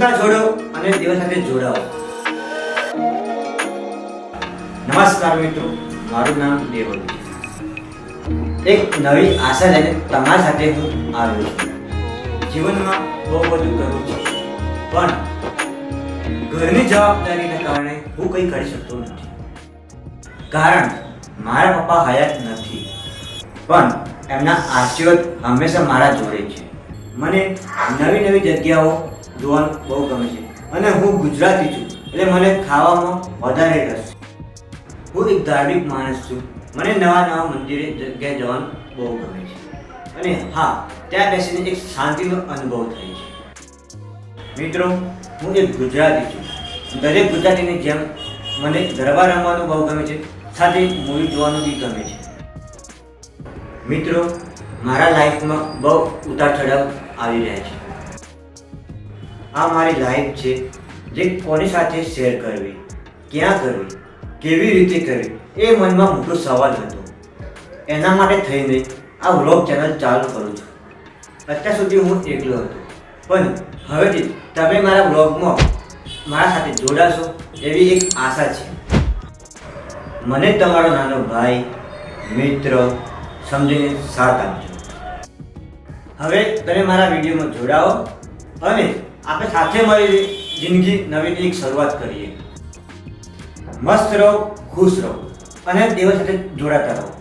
ચિંતા છોડો અને દેવ સાથે જોડાઓ. નમસ્કાર મિત્રો, મારું નામ દેવલ એક નવી આશા લઈને તમારા સાથે હું આવ્યો છું. જીવનમાં બહુ બધું કરું છું પણ ઘરની જવાબદારીને કારણે હું કંઈ કરી શકતો નથી. કારણ મારા પપ્પા હયાત નથી, પણ એમના આશીર્વાદ હંમેશા મારા જોડે છે. મને નવી નવી જગ્યાઓ જોવાનું બહુ ગમે છે. અને હું ગુજરાતી છું, એટલે મને ખાવામાં વધારે રસ. હું એક ધાર્મિક માણસ છું. મને નવા નવા મંદિરે જગ્યાએ જવાનું બહુ ગમે છે. અને હા, ત્યાં બેસીને એક શાંતિનો અનુભવ થાય છે. મિત્રો, હું એક ગુજરાતી છું. દરેક ગુજરાતીની જેમ મને ગરબા રમવાનું બહુ ગમે છે, સાથે મૂવી જોવાનું બી ગમે છે. મિત્રો, મારા લાઈફમાં બહુ ઉતાર ચઢાવ આવી રહ્યા છે. આ મારી લાઈફ છે જે કોની સાથે શેર કરવી, ક્યાં કરવી, કેવી રીતે કરવી, એ મનમાં મોટો સવાલ હતો. એના માટે થઈને આ વ્લોગ ચેનલ ચાલુ કરું છું. અત્યાર સુધી હું એકલો હતો. પણ હવેથી તમે મારા વ્લોગમાં મારા સાથે જોડાશો એવી એક આશા છે. મને તમારો નાનો ભાઈ, મિત્ર સમજીને સાથ આપજો. હવે તમે મારા વિડીયોમાં જોડાઓ અને આપણે સાથે મળી જિંદગી નવીની એક શરૂઆત કરીએ. મસ્ત રહો, ખુશ રહો અને દેવ સાથે જોડાતા રહો.